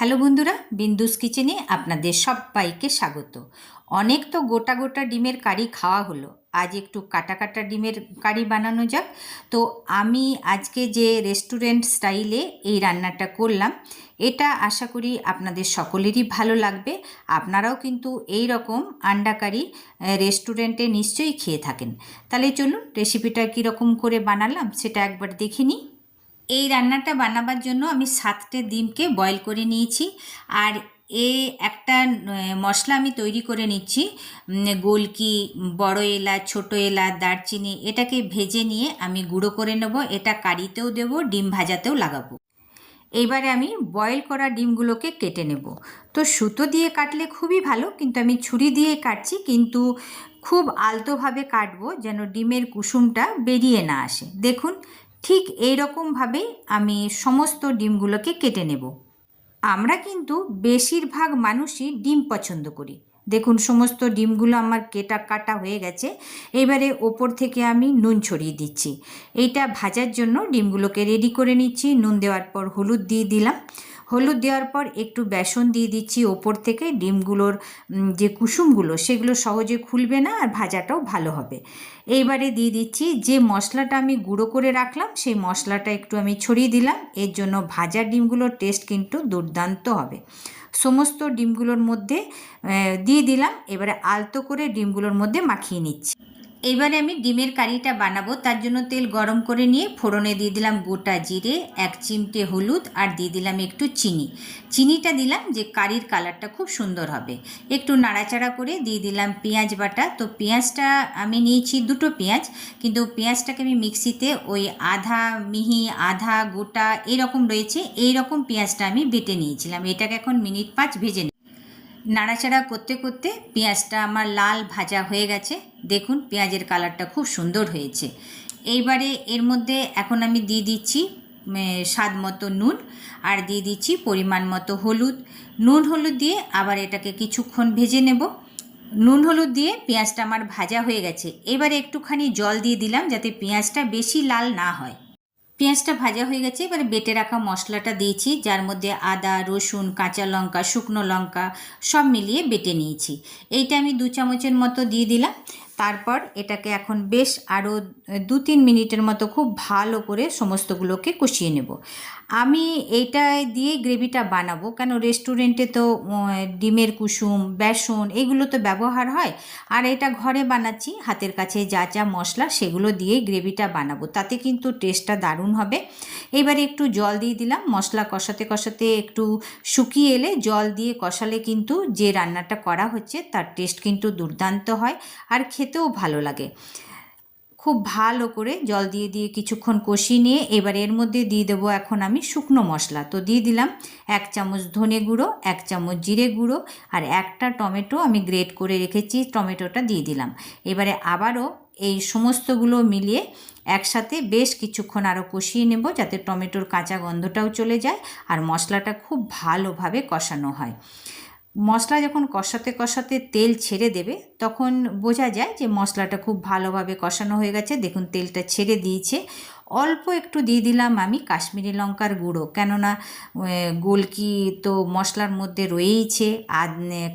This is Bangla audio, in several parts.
হ্যালো বন্ধুরা, বিন্দুস কিচেনে আপনাদের সবাইকে স্বাগত। অনেক তো গোটা গোটা ডিমের কারি খাওয়া হলো। আজ একটু কাটা কাটা ডিমের কারি বানানো যাক। তো আমি আজকে যে রেস্টুরেন্ট স্টাইলে এই রান্নাটা করলাম, এটা আশা করি আপনাদের সকলেরই ভালো লাগবে। আপনারাও কিন্তু এই রকম আন্ডা কারি রেস্টুরেন্টে নিশ্চয়ই খেয়ে থাকেন। তাহলে চলুন রেসিপিটা কীরকম করে বানালাম, সেটা একবার দেখে নিই। এই রান্নাটা বানাবার জন্য আমি সাতটে ডিমকে বয়েল করে নিয়েছি। আর এ একটা মশলা আমি তৈরি করে নিচ্ছি। গোলকি, বড় এলাচ, ছোটো এলাচ, দারচিনি, এটাকে ভেজে নিয়ে আমি গুঁড়ো করে নেব। এটা কারিতেও দেবো, ডিম ভাজাতেও লাগাবো। এইবারে আমি বয়েল করা ডিমগুলোকে কেটে নেব। তো সুতো দিয়ে কাটলে খুবই ভালো, কিন্তু আমি ছুরি দিয়ে কাটছি, কিন্তু খুব আলতোভাবে কাটবো যেন ডিমের কুসুমটা বেরিয়ে না আসে। দেখুন ঠিক এই রকমভাবেই আমি সমস্ত ডিমগুলোকে কেটে নেব। আমরা কিন্তু বেশিরভাগ মানুষই ডিম পছন্দ করি। দেখুন, সমস্ত ডিমগুলো আমার কেটা কাটা হয়ে গেছে। এবারে ওপর থেকে আমি নুন ছড়িয়ে দিচ্ছি। এইটা ভাজার জন্য ডিমগুলোকে রেডি করে নিচ্ছি। নুন দেওয়ার পর হলুদ দিয়ে দিলাম। হলুদ দেওয়ার পর একটু বেসন দিয়ে দিচ্ছি ওপর থেকে ডিমগুলোর যে কুসুমগুলো সেগুলো সহজে খুলবে না আর ভাজাটাও ভালো হবে। এইবারে দিয়ে দিচ্ছি যে মশলাটা আমি গুঁড়ো করে রাখলাম সেই মশলাটা একটু আমি ছড়িয়ে দিলাম। এর জন্য ভাজা ডিমগুলোর টেস্ট কিন্তু দুর্দান্ত হবে। সমস্ত ডিমগুলোর মধ্যে দিয়ে দিলাম। এবারে আলতো করে ডিমগুলোর মধ্যে মাখিয়ে নিচ্ছি। এবারে আমি ডিমের কারিটা বানাবো, তার জন্য তেল গরম করে নিয়ে ফোড়নে দিয়ে দিলাম গোটা জিরে, এক চিমটে হলুদ আর দিয়ে দিলাম একটু চিনি। চিনিটা দিলাম যে কারির কালারটা খুব সুন্দর হবে। একটু নাড়াচাড়া করে দিয়ে দিলাম পেঁয়াজ বাটা। তো পেঁয়াজটা আমি নিয়েছি দুটো পেঁয়াজ, কিন্তু পেঁয়াজটাকে আমি মিক্সিতে ওই আধা মিহি, আধা গোটা এরকম রয়েছে এই রকম পেঁয়াজটা আমি বেটে নিয়েছিলাম। এটাকে এখন মিনিট পাঁচ ভেজে নাড়াচাড়া করতে করতে পেঁয়াজটা আমার লাল ভাজা হয়ে গেছে। দেখুন, পেঁয়াজের কালারটা খুব সুন্দর হয়েছে। এইবারে এর মধ্যে এখন আমি দিয়ে দিচ্ছি স্বাদ মতো নুন আর দিয়ে দিচ্ছি পরিমাণ মতো হলুদ। নুন হলুদ দিয়ে আবার এটাকে কিছুক্ষণ ভেজে নেব। নুন হলুদ দিয়ে পেঁয়াজটা আমার ভাজা হয়ে গেছে। এবারে একটুখানি জল দিয়ে দিলাম যাতে পেঁয়াজটা বেশি লাল না হয়। পেঁয়াজটা ভাজা হয়ে গেছে, এবারে বেটে রাখা মশলাটা দিয়েছি, যার মধ্যে আদা, রসুন, কাঁচা লঙ্কা, শুকনো লঙ্কা সব মিলিয়ে বেটে নিয়েছি। এইটা আমি দু চামচের মতো দিয়ে দিলাম। তারপর এটাকে এখন বেশ আরও দু তিন মিনিটের মতো খুব ভালো করে সমস্তগুলোকে কষিয়ে নেব। আমি এইটা দিয়ে গ্রেভিটা বানাবো, কেন রেস্টুরেন্টে তো ডিমের কুসুম, বেসন এগুলো তো ব্যবহার হয়, আর এটা ঘরে বানাচ্ছি, হাতের কাছে যা যা মশলা সেগুলো দিয়ে গ্রেভিটা বানাবো, তাতে কিন্তু টেস্টটা দারুণ হবে। এবারে একটু জল দিয়ে দিলাম, মশলা কষাতে কষাতে একটু শুকিয়ে এলে জল দিয়ে কষালে কিন্তু যে রান্নাটা করা হচ্ছে তার টেস্ট কিন্তু দুর্দান্ত হয়, আর খেতেও ভালো লাগে। খুব ভালো করে জল দিয়ে দিয়ে কিছুক্ষণ কষিয়ে নিয়ে এবার এর মধ্যে দিয়ে দেবো এখন আমি শুকনো মশলা। তো দিয়ে দিলাম এক চামচ ধনে গুঁড়ো, এক চামচ জিরে গুঁড়ো আর একটা টমেটো আমি গ্রেট করে রেখেছি, টমেটোটা দিয়ে দিলাম। এবারে আবারও এই সমস্তগুলো মিলিয়ে একসাথে বেশ কিছুক্ষণ আরও কষিয়ে নেব যাতে টমেটোর কাঁচা গন্ধটাও চলে যায় আর মশলাটা খুব ভালোভাবে কষানো হয়। মশলা যখন কষাতে কষাতে তেল ছেড়ে দেবে, তখন বোঝা যায় যে মশলাটা খুব ভালোভাবে কষানো হয়ে গেছে। দেখুন, তেলটা ছেড়ে দিয়েছে। অল্প একটু দিয়ে দিলাম আমি কাশ্মীরি লঙ্কার গুঁড়ো। কেননা গোলকি তো মশলার মধ্যে রয়েইছে, আর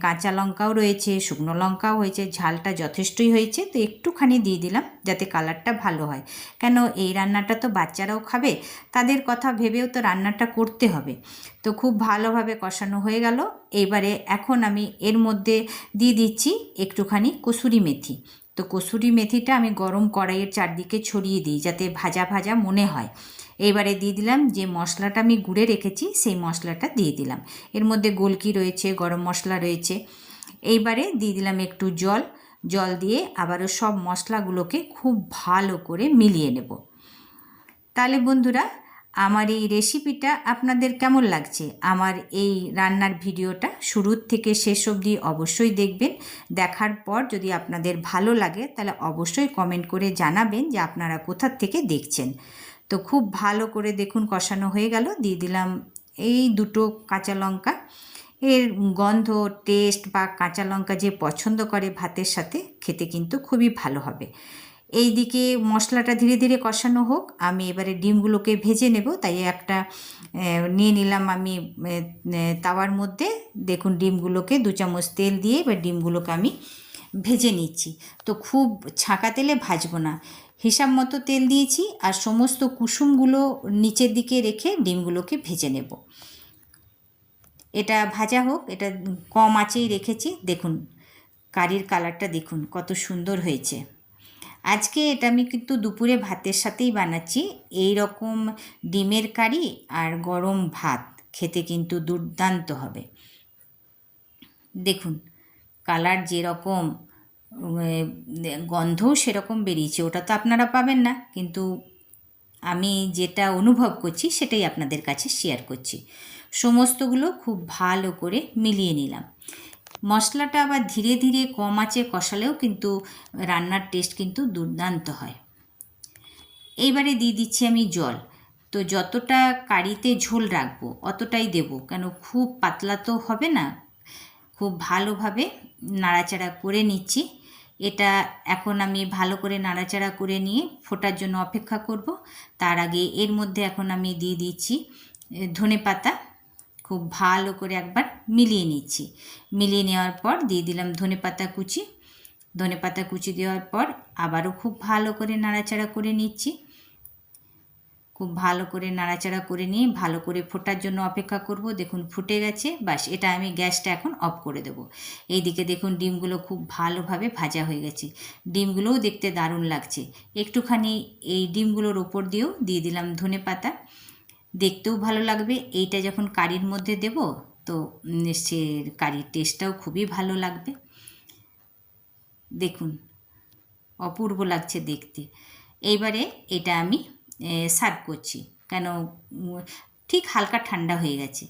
কাঁচা লঙ্কাও রয়েছে, শুকনো লঙ্কাও হয়েছে, ঝালটা যথেষ্টই হয়েছে, তো একটুখানি দিয়ে দিলাম যাতে কালারটা ভালো হয়। কেন এই রান্নাটা তো বাচ্চারাও খাবে, তাদের কথা ভেবেও তো রান্নাটা করতে হবে। তো খুব ভালোভাবে কষানো হয়ে গেল। এবারে এখন আমি এর মধ্যে দিয়ে দিচ্ছি একটুখানি কসুরি মেথি। তো কসুরি মেথিটা আমি গরম কড়াইয়ের চারদিকে ছড়িয়ে দিই যাতে ভাজা ভাজা মনে হয়। এবারে দিয়ে দিলাম যে মশলাটা আমি গুঁড়ে রেখেছি, সেই মশলাটা দিয়ে দিলাম। এর মধ্যে গোলকি রয়েছে, গরম মশলা রয়েছে। এইবারে দিয়ে দিলাম একটু জল। জল দিয়ে আবারও সব মশলাগুলোকে খুব ভালো করে মিলিয়ে নেব। তাহলে বন্ধুরা আমার এই রেসিপিটা আপনাদের কেমন লাগছে? আমার এই রান্নার ভিডিওটা শুরুর থেকে শেষ অবধি অবশ্যই দেখবেন। দেখার পর যদি আপনাদের ভালো লাগে, তাহলে অবশ্যই কমেন্ট করে জানাবেন যে আপনারা কোথার থেকে দেখছেন। তো খুব ভালো করে দেখুন, কষানো হয়ে গেল। দিয়ে দিলাম এই দুটো কাঁচা লঙ্কা। এর গন্ধ টেস্ট বা কাঁচা লঙ্কা যে পছন্দ করে ভাতের সাথে, খেতে কিন্তু খুবই ভালো হবে। এইদিকে মশলাটা ধীরে ধীরে কষানো হোক। আমি এবারে ডিমগুলোকে ভেজে নেব, তাই একটা নিয়ে নিলাম আমি তাওয়ার মধ্যে। দেখুন ডিমগুলোকে দু চামচ তেল দিয়ে এবার ডিমগুলোকে আমি ভেজে নিচ্ছি। তো খুব ছাঁকা তেলে ভাজবো না। হিসাব মতো তেল দিয়েছি আর সমস্ত কুসুমগুলো নিচের দিকে রেখে ডিমগুলোকে ভেজে নেব। এটা ভাজা হোক, এটা কম আঁচেই রেখেছি। দেখুন, কারির কালারটা দেখুন কত সুন্দর হয়েছে। আজকে এটা আমি কিন্তু দুপুরে ভাতের সাথেই বানাচ্ছি। এই রকম ডিমের কারি আর গরম ভাত খেতে কিন্তু দুর্দান্ত হবে। দেখুন, কালার যেরকম গন্ধও সেরকম বেরিয়েছে। ওটা তো আপনারা পাবেন না, কিন্তু আমি যেটা অনুভব করছি সেটাই আপনাদের কাছে শেয়ার করছি। সমস্তগুলো খুব ভালো করে মিলিয়ে নিলাম। মশলাটা আবার ধীরে ধীরে কম আঁচে কষালেও কিন্তু রান্নার টেস্ট কিন্তু দুর্দান্ত হয়। এইবারে দিয়ে দিচ্ছি আমি জল। তো যতটা কারিতে ঝোল রাখব অতটাই দেব, কেন খুব পাতলা তো হবে না। খুব ভালোভাবে নাড়াচাড়া করে নিচ্ছি। এটা এখন আমি ভালো করে নাড়াচাড়া করে নিয়ে ফোটার জন্য অপেক্ষা করব। তার আগে এর মধ্যে এখন আমি দিয়ে দিচ্ছি ধনে পাতা খুব ভালো করে একবার মিলিয়ে নিচ্ছি। মিলিয়ে নেওয়ার পর দিয়ে দিলাম ধনে পাতা কুচি। ধনে পাতা কুচি দেওয়ার পর আবারও খুব ভালো করে নাড়াচাড়া করে নিচ্ছি। খুব ভালো করে নাড়াচাড়া করে নিয়ে ভালো করে ফোটার জন্য অপেক্ষা করব। দেখুন ফুটে গেছে। বাস, এটা আমি গ্যাসটা এখন অফ করে দেবো। এইদিকে দেখুন ডিমগুলো খুব ভালোভাবে ভাজা হয়ে গেছে। ডিমগুলোও দেখতে দারুণ লাগছে। একটুখানি এই ডিমগুলোর ওপর দিয়েও দিয়ে দিলাম ধনে পাতা। দেখতেও ভালো লাগবে। এইটা যখন কারির মধ্যে দেব, তো সে কারির টেস্টটাও খুবই ভালো লাগবে। দেখুন, অপূর্ব লাগছে দেখতে। এইবারে এটা আমি সার্ভ করছি। কেন, ঠিক হালকা ঠান্ডা হয়ে গেছে।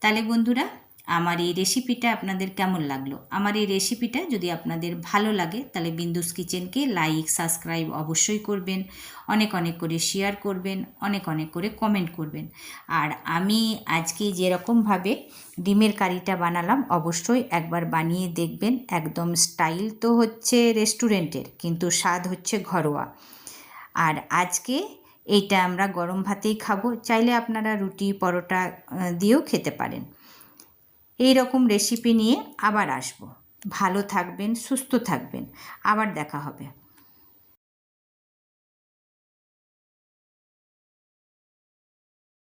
তাহলে বন্ধুরা আমার এই রেসিপিটা আপনাদের কেমন লাগল? আমার এই রেসিপিটা যদি আপনাদের ভালো লাগে, তাহলে বিন্দুস কিচেনকে লাইক সাবস্ক্রাইব অবশ্যই করবেন। অনেক অনেক করে শেয়ার করবেন, অনেক অনেক করে কমেন্ট করবেন। আর আমি আজকে যেরকমভাবে ডিমের কারিটা বানালাম, অবশ্যই একবার বানিয়ে দেখবেন। একদম স্টাইল তো হচ্ছে রেস্টুরেন্টের কিন্তু স্বাদ হচ্ছে ঘরোয়া। আর আজকে এইটা আমরা গরম ভাতেই খাব। চাইলে আপনারা রুটি, পরোটা দিয়েও খেতে পারেন। এই রকম রেসিপি নিয়ে আবার আসব। ভালো থাকবেন সুস্থ থাকবেন। আবার দেখা হবে।